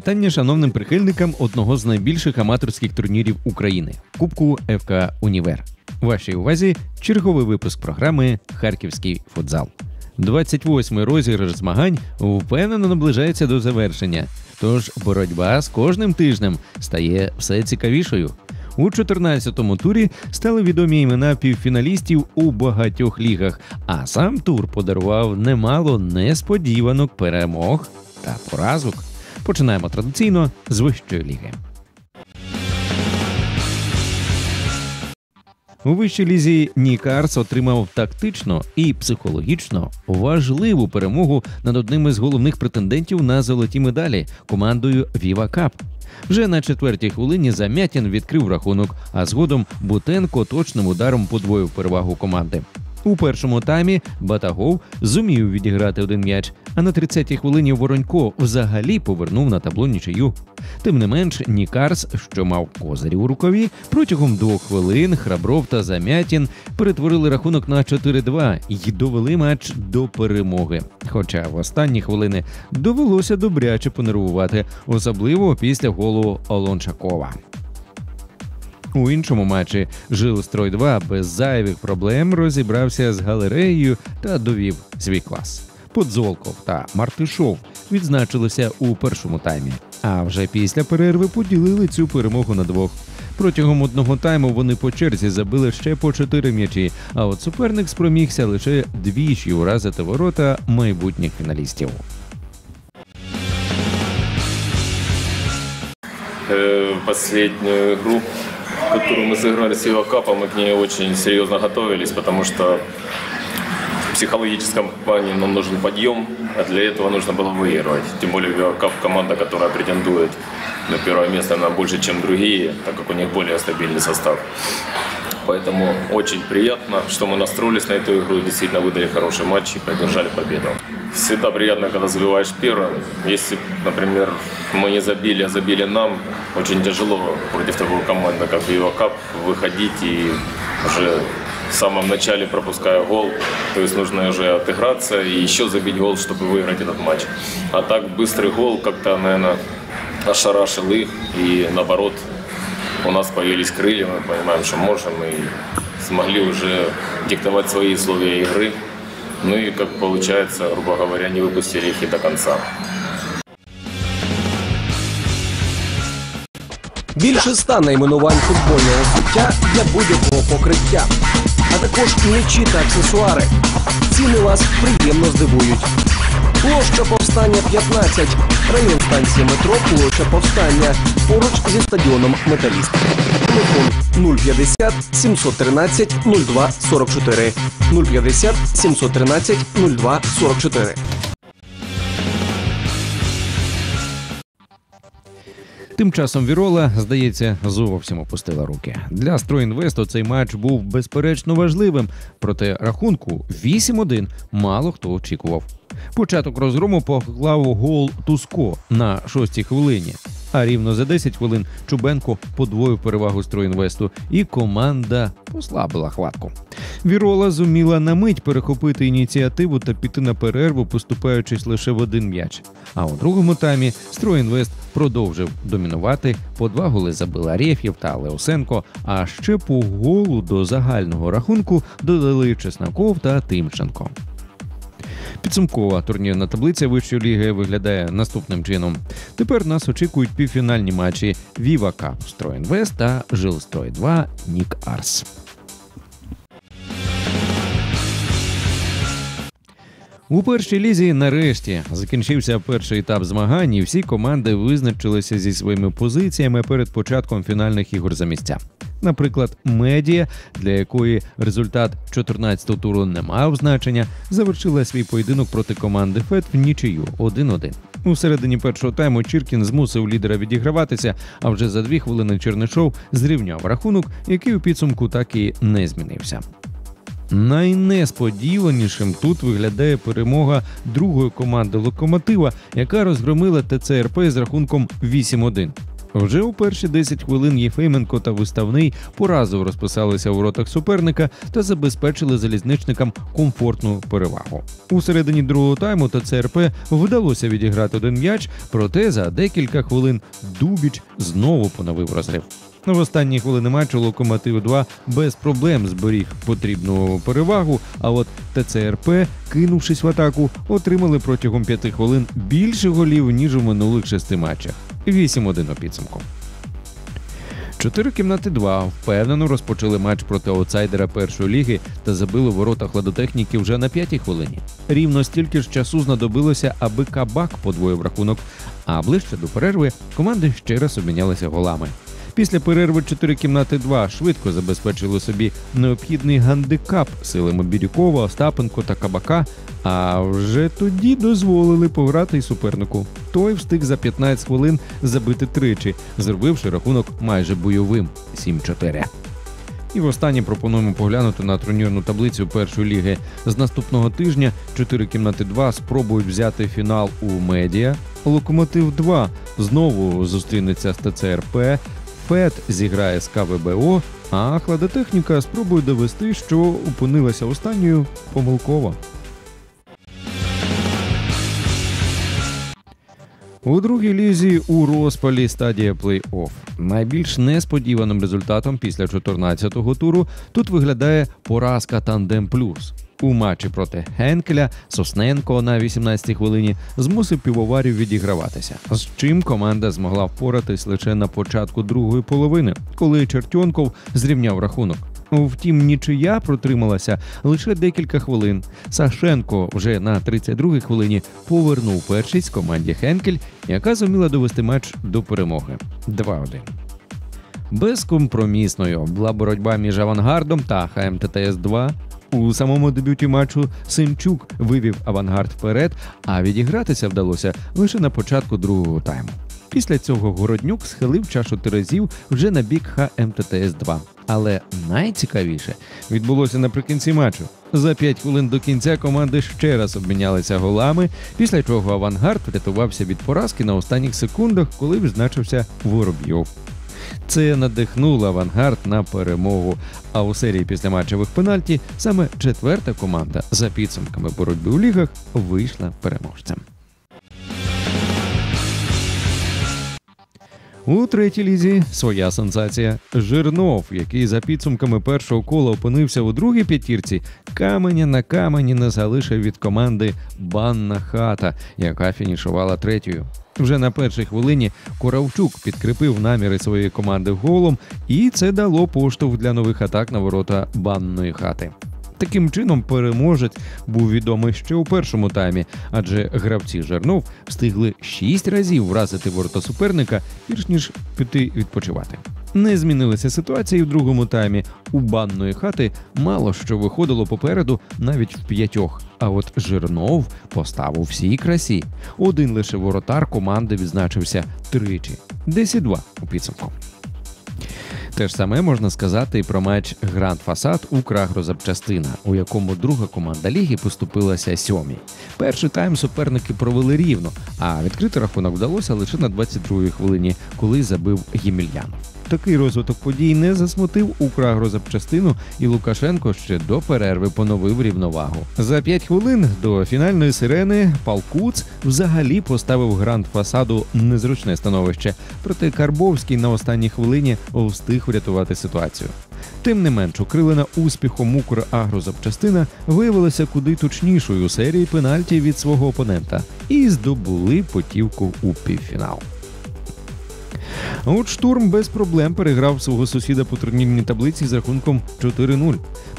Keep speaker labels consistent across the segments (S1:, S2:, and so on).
S1: Вітання шановним прихильникам одного з найбільших аматорських турнірів України Кубку ФК Універ. Вашій увазі черговий випуск програми Харківський футзал. 28-й розіграш змагань впевнено наближається до завершення. Тож боротьба з кожним тижнем стає все цікавішою. У 14-му турі стали відомі імена півфіналістів у багатьох лігах, а сам тур подарував немало несподіванок перемог та поразок. Починаємо традиційно з вищої ліги. У вищій лізі Нік Арс отримав тактично і психологічно важливу перемогу над одним із головних претендентів на золоті медалі командою Віва Кап. Вже на четвертій хвилині Замятін відкрив рахунок, а згодом Бутенко точним ударом подвоїв перевагу команди. У першому таймі Батагов зумів відіграти один м'яч, а на 30-й хвилині Воронько взагалі повернув на табло нічию. Тим не менш, Нікарс, що мав козирі у рукаві, протягом двох хвилин Храбров та Замятін перетворили рахунок на 4-2 і довели матч до перемоги. Хоча в останні хвилини довелося добряче понервувати, особливо після голу Олончакова. У іншому матчі Жилстрой 2 без зайвих проблем розібрався з галереєю та довів свій клас. Подзолков та Мартишов відзначилися у першому таймі, а вже після перерви поділили цю перемогу на двох. Протягом одного тайму вони по черзі забили ще по чотири м'ячі. А от суперник спромігся лише двічі уразити ворота майбутніх фіналістів.
S2: Э, Последнюю игру, которую мы сыграли с Ивакапом, мы к ней очень серьезно готовились, потому что в психологическом плане нам нужен подъем, а для этого нужно было выигрывать. Тем более Ивакап команда, которая претендует на первое место на больше, чем другие, так как у них более стабильный состав. Поэтому очень приятно, что мы настроились на эту игру, действительно выдали хороший матч и поддержали победу. Всегда приятно, когда забиваешь первым. Если, например, мы не забили, а забили нам, очень тяжело против такой команды, как Вива Кап, выходить и уже в самом начале пропуская гол. То есть нужно уже отыграться и еще забить гол, чтобы выиграть этот матч. А так быстрый гол как-то, наверное, ошарашил их. И наоборот, у нас появились крылья, мы понимаем, что можем и смогли уже диктовать свои условия игры. Ну и, как получается, грубо говоря, не выпустили их и до конца.
S3: Більше ста найменувань футбольного взуття для будь-якого покриття, а також м'ячі та аксесуари. Ціни вас приємно здивують. Площа повстання 15, район станції метро, площа повстання, поруч зі стадіоном Металіст. Телефон 050 713 02 44 050 713 02 44.
S1: Тим часом Вірола, здається, зовсім опустила руки. Для Стройінвесту цей матч був безперечно важливим, проте рахунку 8-1 мало хто очікував. Початок розгрому поклав гол Туско на шостій хвилині. А рівно за 10 хвилин Чубенко подвоїв перевагу Стройінвесту, і команда послабила хватку. Вірола зуміла на мить перехопити ініціативу та піти на перерву, поступаючись лише в один м'яч. А у другому таймі Стройінвест продовжив домінувати. По два голи забили Арєф'єв та Леосенко. А ще по голу до загального рахунку додали Чесноков та Тимченко. Підсумкова турнірна таблиця вищої ліги виглядає наступним чином. Тепер нас очікують півфінальні матчі Вівака Стройінвест та Жилстрой 2 Нік Арс. У першій лізі нарешті закінчився перший етап змагань, і всі команди визначилися зі своїми позиціями перед початком фінальних ігор за місця. Наприклад, медіа, для якої результат 14-го туру не мав значення, завершила свій поєдинок проти команди ФЕД в нічию 1-1. У середині першого тайму Чіркін змусив лідера відіграватися, а вже за дві хвилини Чернишов зрівняв рахунок, який у підсумку так і не змінився. Найнесподіванішим тут виглядає перемога другої команди локомотива, яка розгромила ТЦРП з рахунком 8-1. Вже у перші 10 хвилин Єфименко та Виставний поразово розписалися у воротах суперника та забезпечили залізничникам комфортну перевагу. У середині другого тайму та ЦРП вдалося відіграти один м'яч, проте за декілька хвилин Дубіч знову поновив розрив. В останні хвилини матчу Локомотив 2 без проблем зберіг потрібну перевагу. А от ТЦРП, кинувшись в атаку, отримали протягом п'яти хвилин більше голів ніж у минулих шести матчах. 8-1 у підсумку. Чотири кімнати 2 впевнено розпочали матч проти аутсайдера першої ліги та забили ворота хладотехніки вже на п'ятій хвилині. Рівно стільки ж часу знадобилося, аби кабак подвоїв рахунок. А ближче до перерви команди ще раз обмінялися голами. Після перерви 4 кімнати 2 швидко забезпечили собі необхідний гандикап силами Бірюкова, Остапенко та Кабака. А вже тоді дозволили пограти й супернику. Той встиг за 15 хвилин забити тричі, зробивши рахунок майже бойовим 7-4. І востаннє пропонуємо поглянути на турнірну таблицю першої ліги. З наступного тижня 4 кімнати 2 спробують взяти фінал у медіа. Локомотив 2 знову зустрінеться з ТЦРП. ФЕД зіграє з КВБО, а хладотехніка спробує довести, що опинилася останньою помилково. У другій лізі у розпалі стадія плей-офф. Найбільш несподіваним результатом після 14-го туру тут виглядає поразка Тандем Плюс. У матчі проти Хенкеля Сосненко на 18-й хвилині змусив півоварів відіграватися, з чим команда змогла впоратись лише на початку другої половини, коли Чертьонков зрівняв рахунок. Втім, нічия протрималася лише декілька хвилин. Сашенко вже на 32-й хвилині повернув першість команді Хенкель, яка зуміла довести матч до перемоги 2-1. Безкомпромісною була боротьба між авангардом та ХМТТС 2 у самому дебюті матчу Симчук вивів авангард вперед, а відігратися вдалося лише на початку другого тайму. Після цього Городнюк схилив чашу терезів вже на бік ХМТТС 2 Але найцікавіше відбулося наприкінці матчу. За 5 хвилин до кінця команди ще раз обмінялися голами, після чого авангард врятувався від поразки на останніх секундах, коли відзначився Воробйов. Це надихнуло авангард на перемогу. А у серії після матчевих пенальті саме четверта команда за підсумками боротьби у лігах вийшла переможцем. У третій лізі своя сенсація. Жирнов, який за підсумками першого кола опинився у другій п'ятірці, каменя на камені не залишив від команди Банна хата, яка фінішувала третьою. Вже на першій хвилині Коравчук підкріпив наміри своєї команди голом, і це дало поштовх для нових атак на ворота банної хати. Таким чином, переможець був відомий ще у першому таймі, адже гравці Жернов встигли шість разів вразити ворота суперника, перш ніж піти відпочивати. Не змінилася ситуація і в другому таймі. У банної хати мало що виходило попереду навіть в п'ятьох. А от Жирнов поставив всій красі. Один лише воротар команди відзначився тричі. 10-2 у підсумку. Те ж саме можна сказати і про матч Гранд Фасад у Крагрозапчастина, у якому друга команда ліги поступилася сьомій. Перший тайм суперники провели рівно, а відкрити рахунок вдалося лише на 22-й хвилині, коли забив Ємельянов. Такий розвиток подій не засмутив Украгрозапчастину, і Лукашенко ще до перерви поновив рівновагу. За 5 хвилин до фінальної сирени Палкуц взагалі поставив гранд фасаду незручне становище. Проте Карбовський на останній хвилині встиг врятувати ситуацію. Тим не менш, укрилена успіхом Украгрозапчастина виявилася куди точнішою у серії пенальті від свого опонента і здобули потівку у півфінал. От штурм без проблем переграв свого сусіда по турнірній таблиці з рахунком 4-0.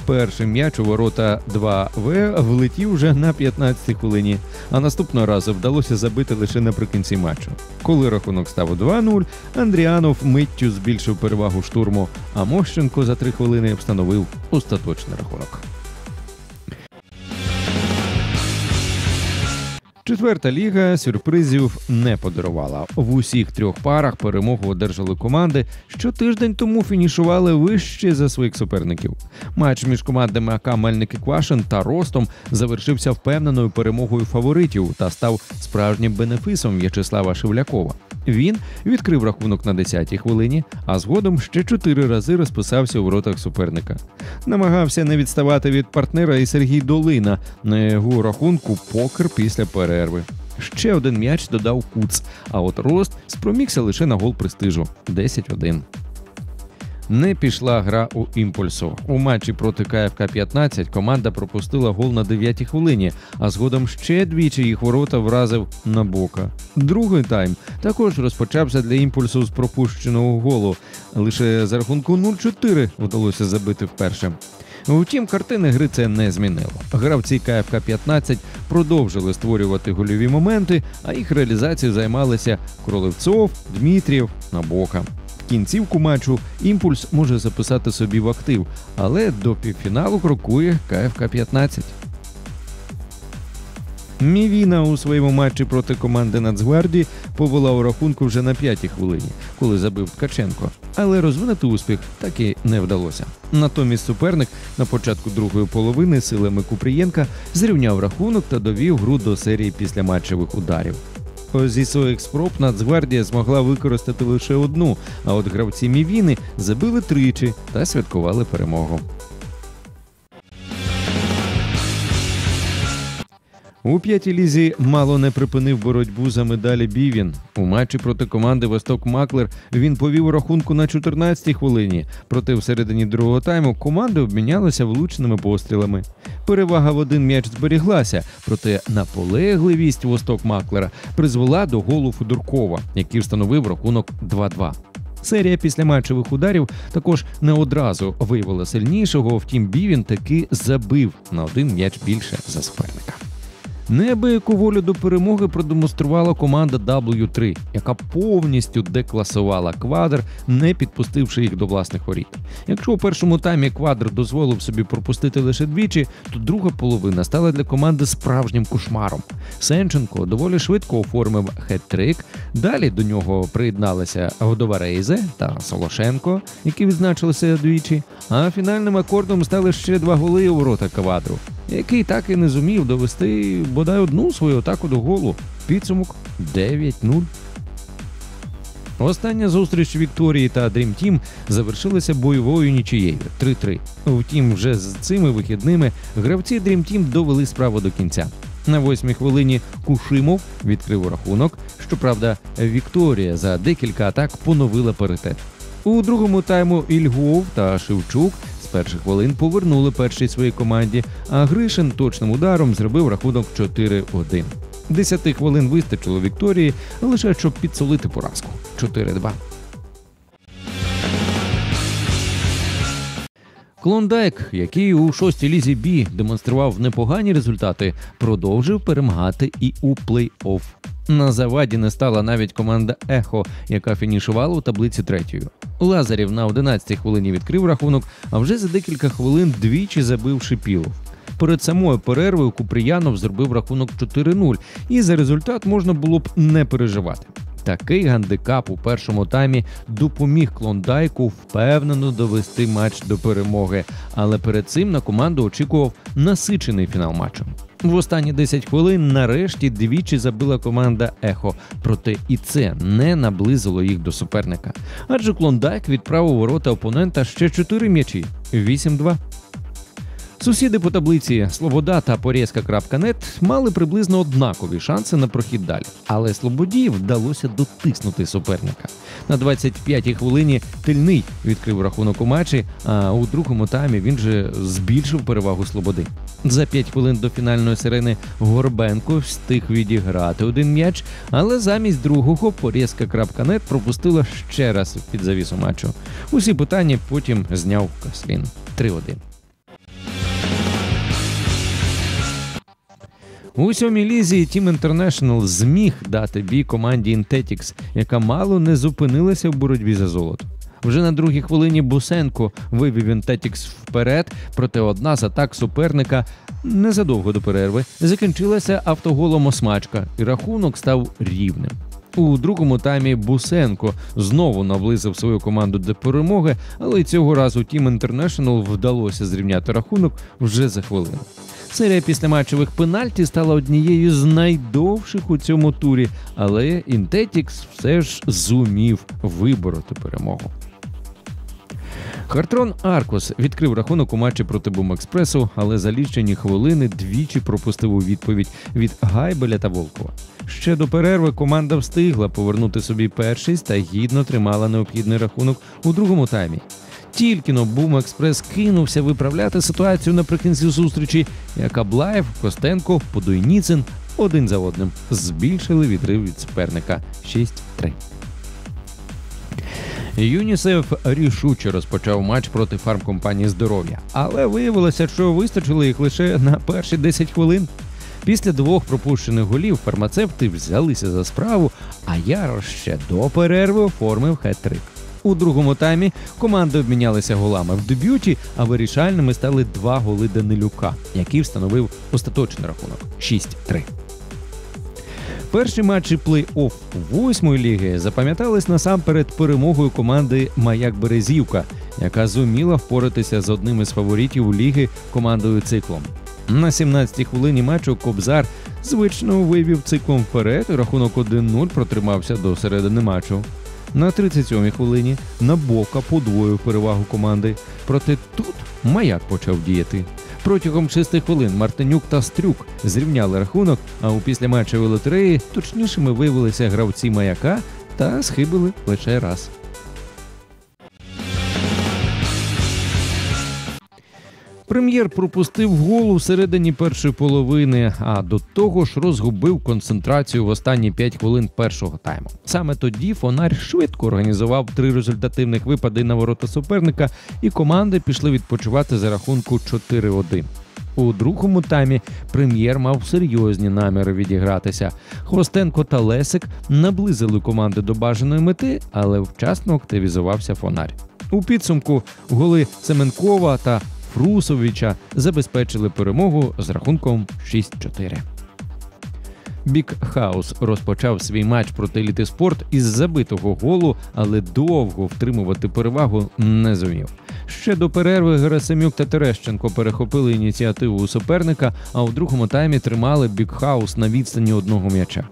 S1: Перший м'яч у ворота 2В влетів вже на 15-й хвилині, а наступного разу вдалося забити лише наприкінці матчу. Коли рахунок став 2-0, Андріанов миттю збільшив перевагу штурму, а Мощенко за три хвилини встановив остаточний рахунок. Четверта ліга сюрпризів не подарувала. В усіх трьох парах перемогу одержали команди, що тиждень тому фінішували вище за своїх суперників. Матч між командами АК Мельник Квашин та Ростом завершився впевненою перемогою фаворитів та став справжнім бенефісом В'ячеслава Шевлякова. Він відкрив рахунок на 10-й хвилині, а згодом ще чотири рази розписався у воротах суперника. Намагався не відставати від партнера і Сергій Долина на його рахунку покер після перерви. Ще один м'яч додав Куц, а от Рост спромігся лише на гол престижу 10-1 не пішла гра у імпульсу. У матчі проти КФК 15 команда пропустила гол на 9-й хвилині, а згодом ще двічі їх ворота вразив на бока. Другий тайм також розпочався для імпульсу з пропущеного голу. Лише за рахунку 0-4 вдалося забити вперше. Втім, картини гри це не змінило. Гравці КФК 15 продовжили створювати гольові моменти, а їх реалізацією займалися Кролевцов, Дмитрів, Набока кінцівку матчу імпульс може записати собі в актив, але до півфіналу крокує КФК 15. Мівіна у своєму матчі проти команди Нацгвардії повела у рахунку вже на п'ятій хвилині, коли забив Ткаченко. Але розвинути успіх так і не вдалося. Натомість суперник на початку другої половини силами Купрієнка зрівняв рахунок та довів гру до серії післяматчевих ударів. Зі своїх спроб Нацгвардія змогла використати лише одну, а от гравці Мівіни забили тричі та святкували перемогу. У п'ятій лізі мало не припинив боротьбу за медалі Бівін. У матчі проти команди Восток Маклер він повів рахунку на 14-й хвилині. Проте в середині другого тайму команди обмінялися влучними пострілами. Перевага в один м'яч зберіглася, проте наполегливість Восток Маклера призвела до голу Федоркова, який встановив рахунок 2-2. Серія після матчевих ударів також не одразу виявила сильнішого. Втім, Бівін таки забив на один м'яч більше за суперника. Неабияку волю до перемоги продемонструвала команда W3, яка повністю декласувала квадр, не підпустивши їх до власних воріт. Якщо у першому таймі квадр дозволив собі пропустити лише двічі, то друга половина стала для команди справжнім кошмаром. Сенченко доволі швидко оформив хет-трик. Далі до нього приєдналися Годоварейзе та Солошенко, які відзначилися двічі. А фінальним акордом стали ще два голи у ворота квадру який так і не зумів довести бодай одну свою атаку до голу. Підсумок 9-0. Остання зустріч Вікторії та Dream Team завершилася бойовою нічією 3-3. Втім, вже з цими вихідними гравці Dream Team довели справу до кінця. На восьмій хвилині Кушимов відкрив рахунок. Щоправда, Вікторія за декілька атак поновила паритет. У другому тайму Ільгов та Шевчук з перших хвилин повернули першій своїй команді, а Гришин точним ударом зробив рахунок 4-1. Десяти хвилин вистачило Вікторії лише щоб підсолити поразку 4-2. Клондайк, який у шостій лізі Бі демонстрував непогані результати, продовжив перемагати і у плей-офф. На заваді не стала навіть команда Ехо, яка фінішувала у таблиці третьою. Лазарів на 11-й хвилині відкрив рахунок, а вже за декілька хвилин двічі забив Шипілов. Перед самою перервою Купріянов зробив рахунок 4-0, і за результат можна було б не переживати. Такий гандикап у першому таймі допоміг Клондайку впевнено довести матч до перемоги, але перед цим на команду очікував насичений фінал матчу. В останні 10 хвилин нарешті двічі забила команда Ехо, проте і це не наблизило їх до суперника. Адже Клондайк відправив ворота опонента ще 4 м'ячі 8-2. Сусіди по таблиці Слобода та Порєзка.нет мали приблизно однакові шанси на прохід далі, але Слободі вдалося дотиснути суперника. На 25-й хвилині тильний відкрив рахунок у матчі, а у другому таймі він же збільшив перевагу Слободи. За 5 хвилин до фінальної сирени Горбенко встиг відіграти один м'яч, але замість другого Порєзка.нет пропустила ще раз під завісу матчу. Усі питання потім зняв Каслін 3-1. У сьомій лізі Team International зміг дати бій команді Intetix, яка мало не зупинилася в боротьбі за золото. Вже на другій хвилині Бусенко вивів Інтетікс вперед, проте одна з атак суперника незадовго до перерви закінчилася автоголом Осмачка, і рахунок став рівним. У другому таймі Бусенко знову наблизив свою команду до перемоги, але цього разу Team International вдалося зрівняти рахунок вже за хвилину. Серія післяматчевих пенальті стала однією з найдовших у цьому турі, але Інтетікс все ж зумів вибороти перемогу. Хартрон Аркос відкрив рахунок у матчі проти Бумекспресу, але за лічені хвилини двічі пропустив у відповідь від Гайбеля та Волкова. Ще до перерви команда встигла повернути собі першість та гідно тримала необхідний рахунок у другому таймі. Тільки но Бум Експрес кинувся виправляти ситуацію наприкінці зустрічі, як Аблаєв, Костенко, Подойніцин один за одним збільшили відрив від суперника 6-3. ЮНІСЕФ рішуче розпочав матч проти фармкомпанії здоров'я, але виявилося, що вистачило їх лише на перші 10 хвилин. Після двох пропущених голів фармацевти взялися за справу, а Ярош ще до перерви оформив хет-трик. У другому таймі команди обмінялися голами в дебюті, а вирішальними стали два голи Данилюка, який встановив остаточний рахунок 6-3. Перші матчі плей-офф восьмої ліги запам'ятались насамперед перемогою команди Маяк Березівка, яка зуміла впоратися з одним із фаворитів ліги командою циклом. На 17-й хвилині матчу Кобзар звично вивів циклом вперед. Рахунок 1-0 протримався до середини матчу. На 37-й хвилині Набока подвоїв перевагу команди. Проте тут маяк почав діяти. Протягом 6 хвилин Мартинюк та Стрюк зрівняли рахунок, а у післяматчевій лотереї точнішими виявилися гравці маяка та схибили лише раз. Прем'єр пропустив гол у середині першої половини, а до того ж розгубив концентрацію в останні 5 хвилин першого тайму. Саме тоді фонарь швидко організував три результативних випади на ворота суперника, і команди пішли відпочивати за рахунку 4-1. У другому таймі прем'єр мав серйозні наміри відігратися. Хвостенко та Лесик наблизили команди до бажаної мети, але вчасно активізувався фонарь. У підсумку голи Семенкова та Фрусовича забезпечили перемогу з рахунком 6-4. Бік Хаус розпочав свій матч проти Еліти Спорт із забитого голу, але довго втримувати перевагу не зумів. Ще до перерви Герасимюк та Терещенко перехопили ініціативу у суперника, а у другому таймі тримали Бік Хаус на відстані одного м'яча.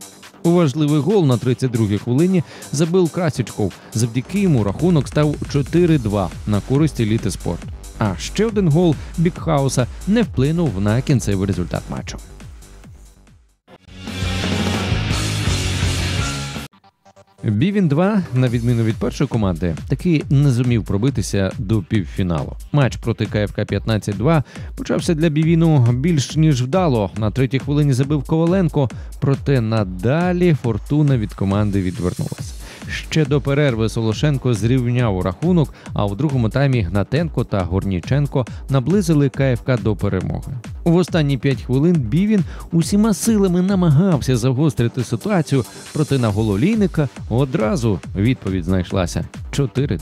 S1: У важливий гол на 32-й хвилині забив Красічков. Завдяки йому рахунок став 4-2 на користь еліти спорт. А ще один гол Бікхауса не вплинув на кінцевий результат матчу. Бівін 2, на відміну від першої команди, таки не зумів пробитися до півфіналу. Матч проти КФК 15-2 почався для Бівіну більш ніж вдало. На третій хвилині забив Коваленко, проте надалі фортуна від команди відвернулася. Ще до перерви Солошенко зрівняв рахунок, а в другому таймі Гнатенко та Горніченко наблизили КФК до перемоги. В останні п'ять хвилин Бівін усіма силами намагався загострити ситуацію, проте на гололійника одразу відповідь знайшлася 4-2.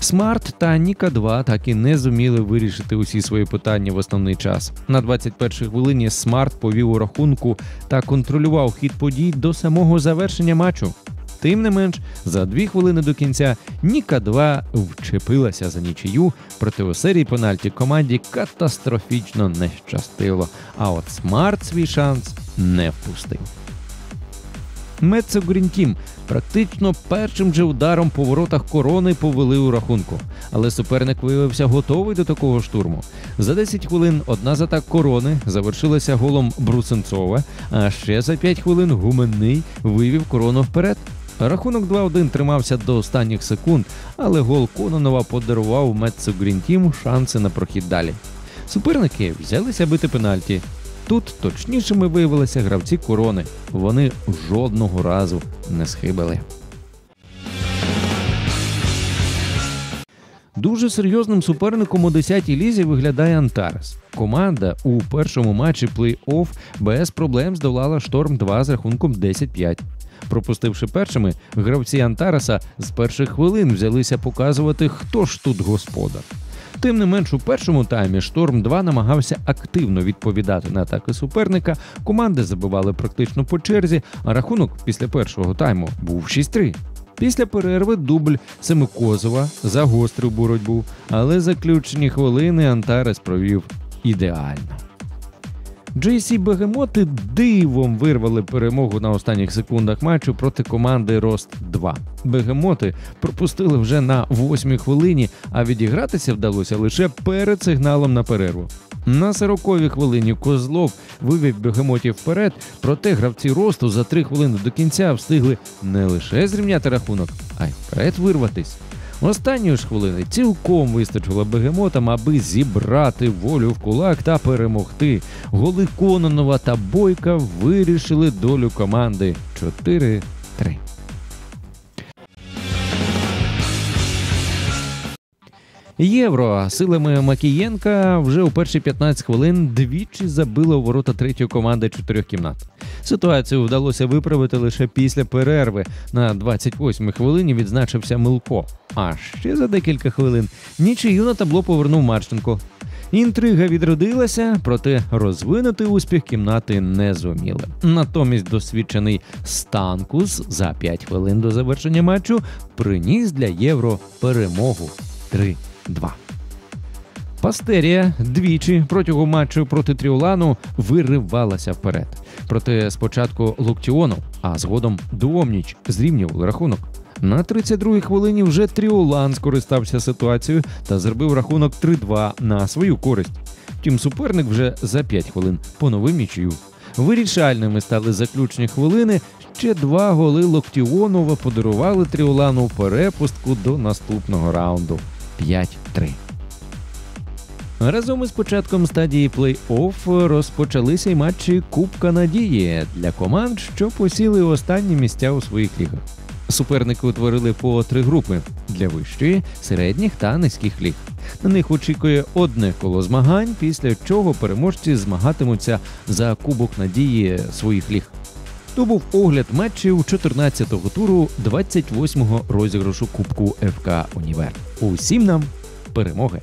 S1: Смарт та Ніка 2 так і не зуміли вирішити усі свої питання в основний час. На 21-й хвилині Смарт повів у рахунку та контролював хід подій до самого завершення матчу. Тим не менш, за дві хвилини до кінця Ніка 2 вчепилася за нічию, проте у серії пенальті команді катастрофічно не щастило. А от Смарт свій шанс не впустив. Мецо Грінтім практично першим же ударом по воротах корони повели у рахунку, але суперник виявився готовий до такого штурму. За 10 хвилин одна з атак корони завершилася голом Брусенцова, а ще за 5 хвилин гуменний вивів корону вперед. Рахунок 2-1 тримався до останніх секунд, але гол Кононова подарував Мецо Грінтім шанси на прохід далі. Суперники взялися бити пенальті. Тут точнішими виявилися гравці корони. Вони жодного разу не схибили. Дуже серйозним суперником у 10-й лізі виглядає Антарес. Команда у першому матчі плей-офф без проблем здолала шторм 2 з рахунком 10-5. Пропустивши першими, гравці Антараса з перших хвилин взялися показувати, хто ж тут господар. Тим не менш, у першому таймі Шторм 2 намагався активно відповідати на атаки суперника. Команди забивали практично по черзі, а рахунок після першого тайму був 6-3. Після перерви дубль Семикозова загострив боротьбу, але заключені хвилини Антарес провів ідеально. JC Бегемоти дивом вирвали перемогу на останніх секундах матчу проти команди Рост 2. Бегемоти пропустили вже на восьмій хвилині, а відігратися вдалося лише перед сигналом на перерву. На 40-й хвилині Козлов вивів бегемотів вперед, проте гравці росту за три хвилини до кінця встигли не лише зрівняти рахунок, а й вперед вирватись. Останньої ж хвилини цілком вистачило бегемотам, аби зібрати волю в кулак та перемогти. Голи Кононова та Бойка вирішили долю команди 4-3. Євро силами Макієнка вже у перші 15 хвилин двічі забило ворота третьої команди чотирьох кімнат. Ситуацію вдалося виправити лише після перерви. На 28-й хвилині відзначився Милко. А ще за декілька хвилин нічию на табло повернув Марченко. Інтрига відродилася, проте розвинути успіх кімнати не зуміли. Натомість досвідчений Станкус за 5 хвилин до завершення матчу приніс для євро перемогу 3-2. Пастерія двічі протягом матчу проти Тріолану виривалася вперед. Проте спочатку Луктіонов, а згодом Дуомніч зрівнювали рахунок. На 32-й хвилині вже Тріолан скористався ситуацією та зробив рахунок 3-2 на свою користь. Втім, суперник вже за 5 хвилин поновив нічию. Вирішальними стали заключні хвилини. Ще два голи Локтіонова подарували Тріолану перепустку до наступного раунду 5-3. Разом із початком стадії плей-офф розпочалися й матчі Кубка Надії для команд, що посіли останні місця у своїх лігах. Суперники утворили по три групи для вищої, середніх та низьких ліг. На них очікує одне коло змагань, після чого переможці змагатимуться за Кубок Надії своїх ліг. То був огляд матчів 14-го туру 28-го розіграшу Кубку ФК Універ. Усім нам перемоги!